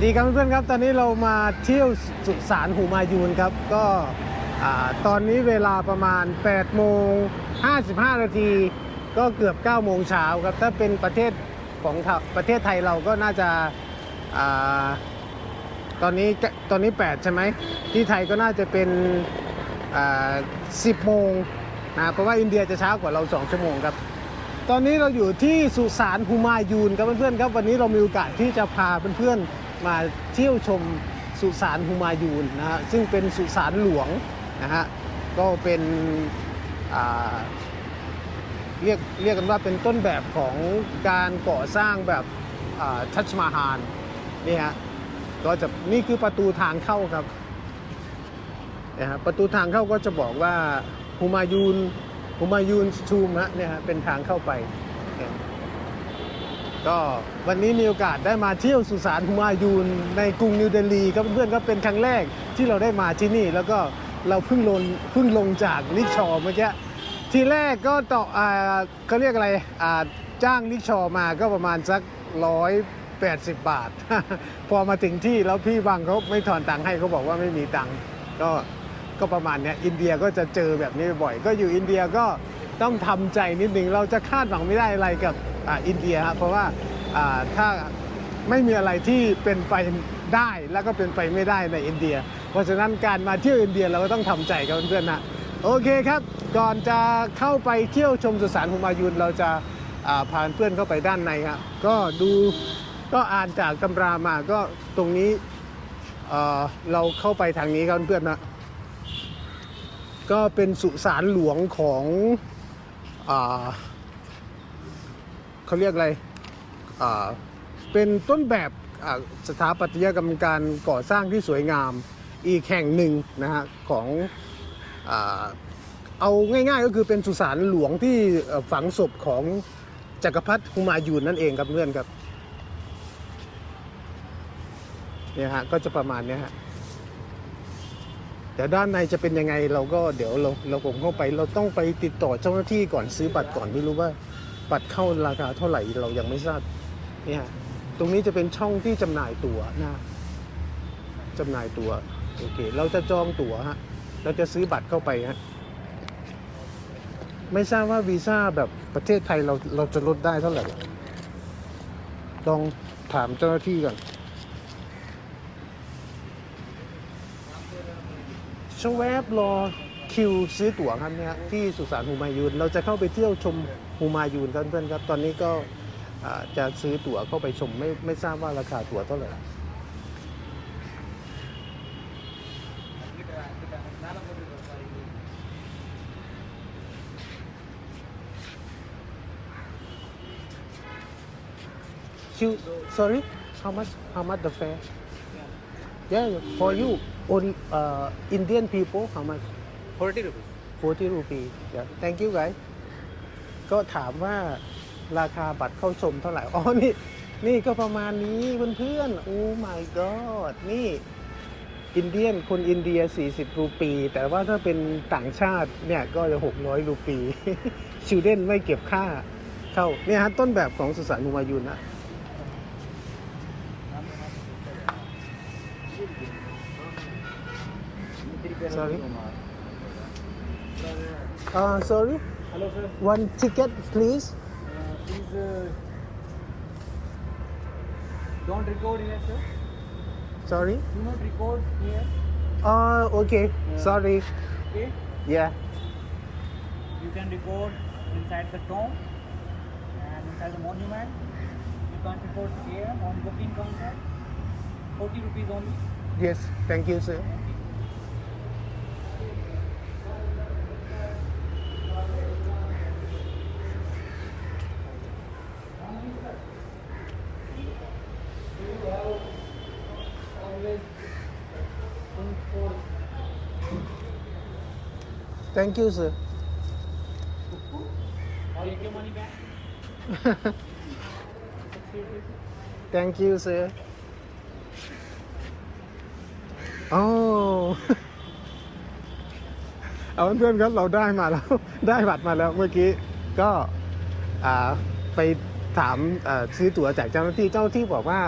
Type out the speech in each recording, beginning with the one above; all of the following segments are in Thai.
วัสดีครับเพื่อนๆครับ ตอนนี้เรามาเที่ยวสุสานหูมายูนครับ ก็ตอนนี้เวลาประมาณ8โมง55 นาที ก็เกือบ9โมงเช้าครับ ถ้าเป็นประเทศของประเทศไทยเราก็น่าจะาตอนนี้ตอนนี้ 8 ใช่ไหม ที่ไทยก็น่าจะเป็น10 โมงนะเพราะว่าอินเดียจะช้ากว่าเรา 2 ชั่วโมงครับ ตอนนี้เราอยู่ที่สุสานฮูมายูนครับเพื่อนๆครับ วันนี้เรามีโอกาสที่จะพาเพื่อนๆ มาเที่ยวชมสุสานฮูมายูนนะฮะซึ่งเป็นสุสานหลวงนะฮะก็เป็นเรียกเรียกกันว่าเป็นต้นแบบของการก่อสร้างแบบทัชมาฮานนี่ฮะก็จะนี่คือประตูทางเข้าครับนะฮะประตูทางเข้าก็จะบอกว่าฮูมายูนฮูมายูนชูมฮะเนี่ยฮะเป็นทางเข้าไป ก็วันนี้มีโอกาสได้มาเที่ยวสุสานฮูมายูนในกรุงนิวเดลีครับเพื่อนๆก็เป็นครั้งแรกที่เราได้มาที่นี่ แล้วก็เราเพิ่งลงเพิ่งลงจากลิชอเมื่อกี้ทีแรกก็ต่ออ่าเขาเรียกอะไรอ่าจ้างลิชอมาก็ประมาณสักร้อยแปดสิบบาท พอมาถึงที่แล้วพี่บังเขาไม่ถอนตังค์ให้เขาบอกว่าไม่มีตังค์ก็ก็ประมาณเนี้ยอินเดียก็จะเจอแบบนี้บ่อย ก็อยู่อินเดียก็ต้องทำใจนิดนึงเราจะคาดหวังไม่ได้อะไรกับ อินเดียครับเพราะว่าถ้าไม่มีอะไรที่เป็นไปได้แล้วก็เป็นไปไม่ได้ในอินเดีย เพราะฉะนั้นการมาเที่ยวอินเดียเราก็ต้องทำใจกับเพื่อนๆนะโอเคครับ ก่อนจะเข้าไปเที่ยวชมสุสานหุมายุนเราจะอ่าพาเพื่อนเข้าไปด้านในครับก็ดูก็อ่านจากตำรามาก็ตรงนี้เราเข้าไปทางนี้ครับเพื่อนนะก็เป็นสุสานหลวงของอา เขาเรียกอะไรอ่าเป็นต้นแบบสถาปัตยกรรมการก่อสร้างที่สวยงามอีกแห่งหนึ่งนะฮะของอเอาง่ายๆก็คือเป็นสุสานหลวงที่ฝังศพของจักรพรรดิฮุมายูนนั่นเองครับเพื่อนครับเนี่ยฮะก็จะประมาณนี้ฮะแต่ด้านในจะเป็นยังไงเราก็เดี๋ยวเราเราคงเข้าไป เราต้องไปติดต่อเจ้าหน้าที่ก่อนซื้อบัตรก่อนไม่รู้ว่า บัตรเข้าราคาเท่าไหร่เรายังไม่ทราบเนี่ยตรงนี้จะเป็นช่องที่จำหน่ายตั๋วนะจำหน่ายตั๋วโอเค เราจะจองตั๋วฮะเราจะซื้อบัตรเข้าไปฮะไม่ทราบว่าวีซ่าแบบประเทศไทยเราเราจะลดได้เท่าไหร่ลองถามเจ้าหน้าที่ก่อนชวบรอคิวซื้อตั๋วครับเนี่ยที่สุสานฮูมายูนเราจะเข้าไปเที่ยวชม ฮูมายูนกันเพื่อนๆครับตอนนี้ก็อ่าจะซื้อตั๋วเข้าไปชมไม่ไม่ทราบว่าราคาตั๋วเท่าไหร่คิว sorry how much how much the fare yeah for you only uh, Indian people how much 40 rupees. 40 rupee yeah thank you guys ก็ถามว่าราคาบัตรเข้าชมเท่าไหร่ อ๋อ นี่ นี่ก็ประมาณนี้เพื่อนๆ โอ้ my god นี่ อินเดียน คนอินเดีย 40 รูปี แต่ว่าถ้าเป็นต่างชาติเนี่ยก็จะ 600 รูปีชิลเด้นไม่เก็บค่าเข้า เนี่ยฮะต้นแบบของสุสานฮูมายูนนะ Sorry. Uh, sorry Hello, sir. one ticket please Uh, please uh, don't record here, sir. sorry Do not record here. uh okay sorry Okay. yeah You can record inside the tomb and inside the monument. You can't record here on booking counter. 40 rupees only. yes thank you sir thank you sir you give money back. thank you sir โอ้เอาเพื่อนๆครับเราได้มาแล้ว ได้บัตรมาแล้วเมื่อกี้ก็อ่าไปถามอ่าซื้อตั๋วจากเจ้าหน้าที่เจ้าหน้าที่บอกว่า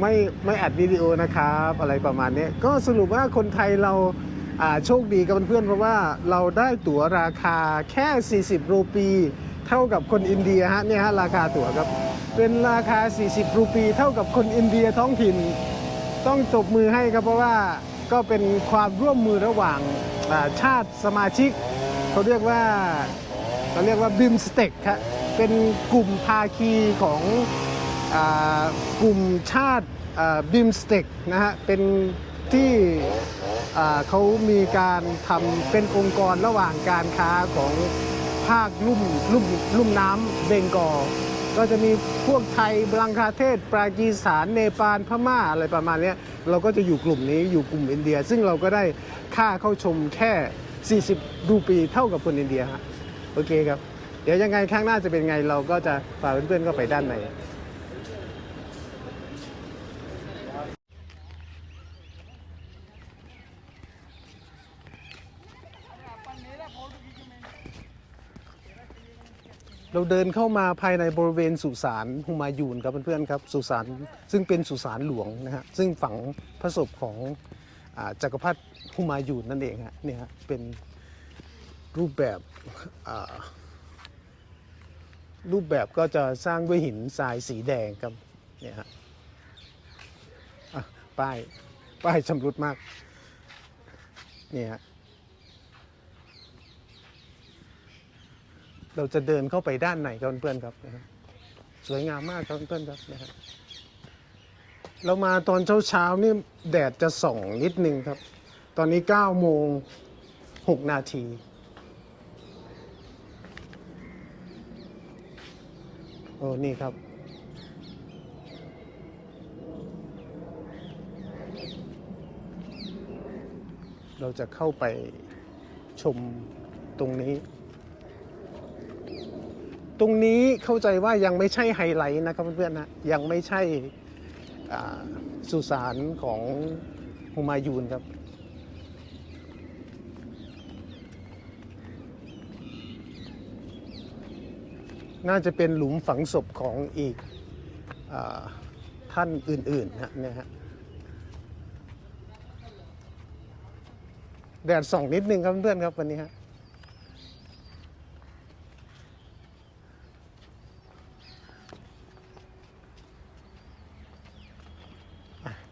ไม่ไม่อัดวิดีโอนะครับ อะไรประมาณนี้ก็สรุปว่าคนไทยเรา โชคดีกับเพื่อนๆเพราะว่าเราได้ตั๋วราคาแค่ 40 รูปี เท่ากับคนอินเดียฮะเนี่ยฮะราคาตั๋วครับ เป็นราคา 40 รูปี เท่ากับคนอินเดียท้องถิ่น ต้องตบมือให้ครับเพราะว่าก็เป็นความร่วมมือระหว่างาชาติสมาชิกเขาเรียกว่าเขาเรียกว่าบิมสเต็กครับเป็นกลุ่มภาคีของอกลุ่มชาติบิมสเต็กนะฮะเป็น ที่เขามีการทำเป็นองค์กรระหว่างการค้าของภาคลุ่มลุ่มลุ่มน้ำเบงกอลก็จะมีพวกไทยบังคลาเทศปากีสถานเนปาลพม่าอะไรประมาณนี้เราก็จะอยู่กลุ่มนี้อยู่กลุ่มอินเดีย ซึ่งเราก็ได้ค่าเข้าชมแค่ 40 รูปีเท่ากับคนอินเดียฮะโอเคครับ เดี๋ยวยังไงข้างหน้าจะเป็นไงเราก็จะพาเพื่อนๆก็ไปด้านใน เราเดินเข้ามาภายในบริเวณสุสานฮุมายูนครับเพื่อนๆครับสุสานซึ่งเป็นสุสานหลวงนะฮะซึ่งฝังพระศพของอาจักรพรรดิฮุมายูนนั่นเองฮะเนี่ยฮะเป็นรูปแบบรูปแบบก็จะสร้างด้วยหินทรายสีแดงครับเนี่ยฮะป้ายป้ายชำรุดมากเนี่ยฮะ เราจะเดินเข้าไปด้านในครับเพื่อนครับนะฮะสวยงามมากครับเพื่อนครับนะฮะเรามาตอนเช้าๆนี่แดดจะส่องนิดนึงครับ ตอนนี้9โมง6นาทีโอ้นี่ครับ เราจะเข้าไปชมตรงนี้ ตรงนี้เข้าใจว่ายังไม่ใช่ไฮไลท์นะครับเพื่อนๆนะยังไม่ใช่สุสานของฮุมายูนครับ น่าจะเป็นหลุมฝังศพของอีกอท่านอื่นๆนะฮะแดดส่องนิดนึงครับเพื่อนครับวันนี้ฮะ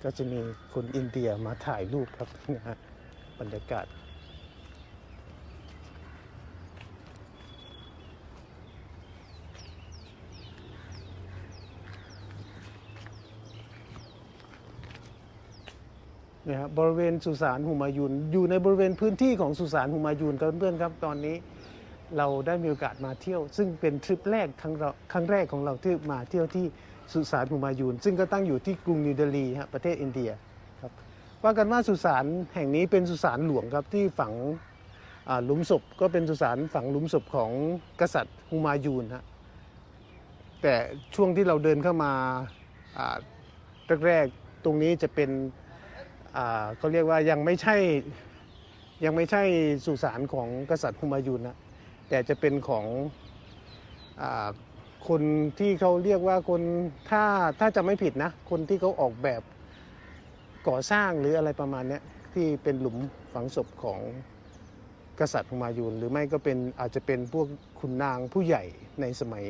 ก็จะมีคนอินเดียมาถ่ายรูปครับนะฮะบรรยากาศ เนี่ยครับบริเวณสุสานหุมายุน อยู่ในบริเวณพื้นที่ของสุสานหุมายุนครับเพื่อนๆครับตอนนี้เราได้มีโอกาสมาเที่ยว ซึ่งเป็นทริปแรกครั้งเราครั้งแรกของเราที่มาเที่ยวที่ สุสานหุมายุนซึ่งก็ตั้งอยู่ที่กรุงนิวเดลีฮะประเทศอินเดียครับว่ากันว่าสุสานแห่งนี้เป็นสุสานหลวงครับที่ฝังหลุมศพก็เป็นสุสานฝังหลุมศพของกษัตริย์หุมายูนฮะแต่ช่วงที่เราเดินเข้ามาแรกๆตรงนี้จะเป็นเขาเรียกว่ายังไม่ใช่ยังไม่ใช่สุสานของกษัตริย์ฮุมายูนนะแต่จะเป็นของ คนที่เขาเรียกว่าคนถ้าถ้าจะไม่ผิดนะ คนที่เขาออกแบบก่อสร้างหรืออะไรประมาณนี้ที่เป็นหลุมฝังศพของกษัตริย์ฮุมายูนหรือไม่ก็เป็นอาจจะเป็นพวกขุนนางผู้ใหญ่ในสมัย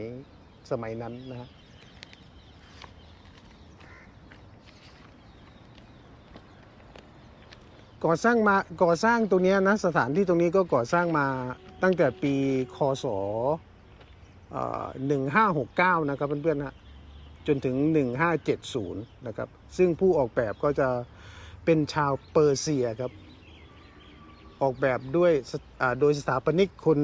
สมัยนั้นนะฮะก่อสร้างมาก่อสร้างตรงนี้นะสถานที่ตรงนี้ก็ก่อสร้างมาตั้งแต่ปีคศ หนึ่งห้าหกเก้านะครับเพื่อนๆฮะจนถึง 1570 นะครับ ซึ่งผู้ออกแบบก็จะเป็นชาวเปอร์เซียครับ ออกแบบด้วยโดยสถาปนิกคน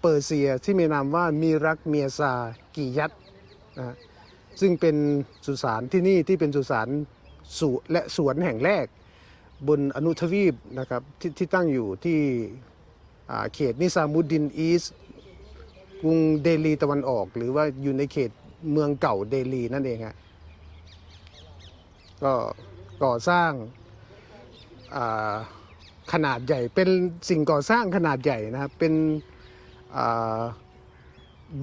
เปอร์เซียที่มีนามว่ามีรักเมียซากิยัตนะซึ่งเป็นสุสานที่นี่ที่เป็นสุสานสุและสวนแห่งแรก บนอนุทวีปนะครับทที่ตั้งอยู่ที่เขตนิซามุดดินอีส กรุงเดลีตะวันออก หรือว่าอยู่ในเขตเมืองเก่าเดลีนั่นเองฮะก็ก่อสร้างาขนาดใหญ่เป็นสิ่งก่อสร้างขนาดใหญ่นะครับ เป็น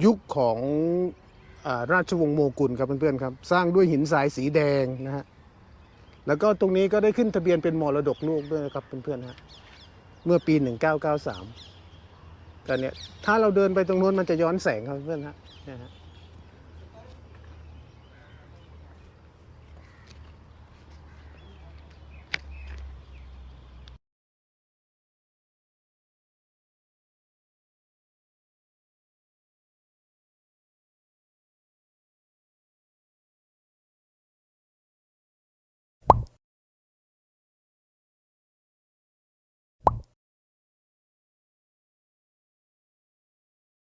ยุคของอาราชวงศ์โมกุลครับเพื่อนๆครับ สร้างด้วยหินทรายสีแดงนะฮะแล้วก็ตรงนี้ก็ได้ขึ้นทะเบียนเป็นมรดกโลกด้วยนะครับเพื่อนๆฮะเมื่อปี 1993 ก็เนี้ยถ้าเราเดินไปตรงนู้นมันจะย้อนแสงครับเพื่อนฮะเนี่ยฮะ